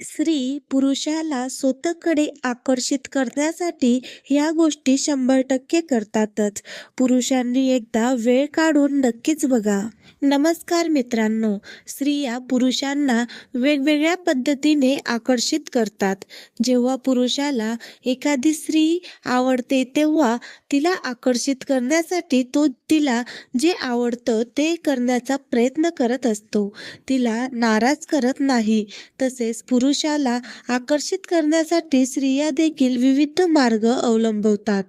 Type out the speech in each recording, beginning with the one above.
स्त्री पुरुषाला स्वतःकडे आकर्षित करण्यासाठी ह्या गोष्टी शंभर टक्के करतातच. पुरुषांनी एकदा वेळ काढून नक्कीच बघा. नमस्कार मित्रांनो, स्त्रिया पुरुषांना वेगवेगळ्या पद्धतीने आकर्षित करतात. जेव्हा पुरुषाला एखादी स्त्री आवडते तेव्हा तिला आकर्षित करण्यासाठी तो तिला जे आवडतं ते करण्याचा प्रयत्न करत असतो. तिला नाराज करत नाही. तसेच पुरुषाला आकर्षित करण्यासाठी स्त्रिया देखील विविध मार्ग अवलंबवतात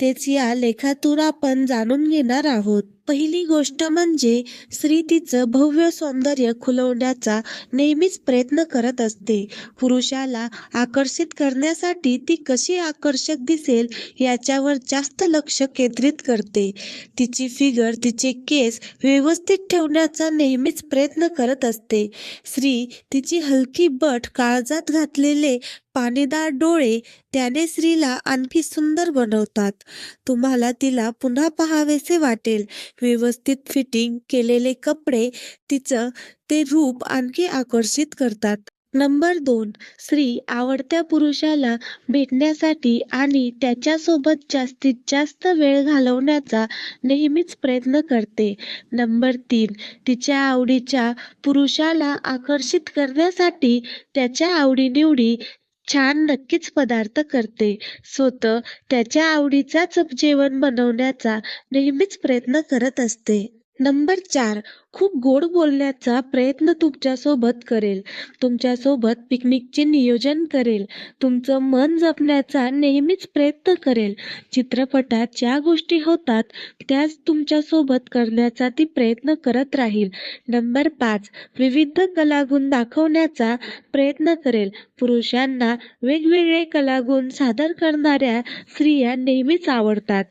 तेच या लेखातून आपण जाणून घेणार आहोत. पहिली गोष्ट म्हणजे स्त्री तिचं भव्य सौंदर्य खुलवण्याचा नेहमीच प्रयत्न करत असते. पुरुषाला आकर्षित करण्यासाठी ती कशी आकर्षक दिसेल याच्यावर जास्त लक्ष केंद्रित करते. तिची फिगर, तिचे केस व्यवस्थित ठेवण्याचा नेहमीच प्रयत्न करत असते. स्त्री तिची हलकी बट, काळजात घातलेले पाणीदार डोळे त्याने स्त्रीला आणखी सुंदर बनवतात. तुम्हाला तिला पुन्हा पाहावेसे वाटेल. व्यवस्थित फिटिंग केलेले कपडे तिचं ते रूप आणखी आकर्षित करतात. नंबर दोन स्त्री आवडत्या पुरुषाला भेटण्यासाठी आणि त्याच्यासोबत जास्तीत जास्त वेळ घालवण्याचा नेहमीच प्रयत्न करते. नंबर तीन तिच्या आवडीच्या पुरुषाला आकर्षित करण्यासाठी त्याच्या आवडीनिवडी छान नक्कीच पदार्थ करते. स्वतः त्याच्या आवडीचाच जेवण बनवण्याचा नेहमीच प्रयत्न करत असते. नंबर चार खूप गोड बोलण्याचा प्रयत्न तुमच्यासोबत करेल. तुमच्यासोबत पिकनिकचे नियोजन करेल. तुमचं मन जपण्याचा नेहमीच प्रयत्न करेल. चित्रपटात ज्या गोष्टी होतात त्याच तुमच्यासोबत करण्याचा ती प्रयत्न करत राहील. नंबर पाच विविध कलागुण दाखवण्याचा प्रयत्न करेल. पुरुषांना वेगवेगळे कलागुण सादर करणाऱ्या स्त्रिया नेहमीच आवडतात.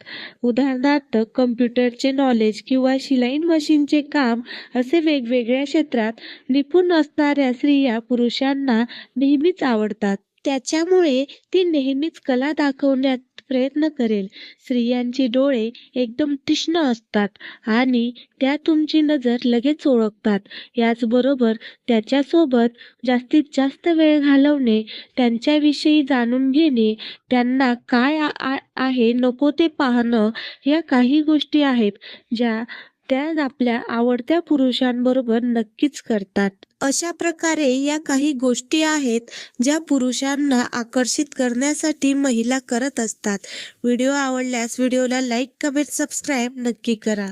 उदाहरणार्थ कॉम्प्युटरचे नॉलेज किंवा शिलाई शिलाई मशीनचे काम असे वेगवेगळ्या क्षेत्रात निपुण असणाऱ्या स्त्रिया पुरुषांना नेहमीच आवडतात. त्याच्यामुळे ती नेहमीच कला दाखवण्यात प्रयत्न करेल. स्त्रियांचे डोळे एकदम तीक्ष्ण असतात आणि त्या तुमची नजर लगेच ओळखतात. याचबरोबर त्याच्यासोबत जास्तीत जास्त वेळ घालवणे, त्यांच्याविषयी जाणून घेणे, त्यांना काय आहे नको ते पाहणं या काही गोष्टी आहेत ज्या त्या आपल्या आवडत्या पुरुषांबरोबर नक्कीच करतात. अशा प्रकारे या काही गोष्टी आहेत ज्या पुरुषांना आकर्षित करण्यासाठी महिला करत असतात. व्हिडिओ आवडल्यास व्हिडिओला लाईक, कमेंट, सबस्क्राईब नक्की करा.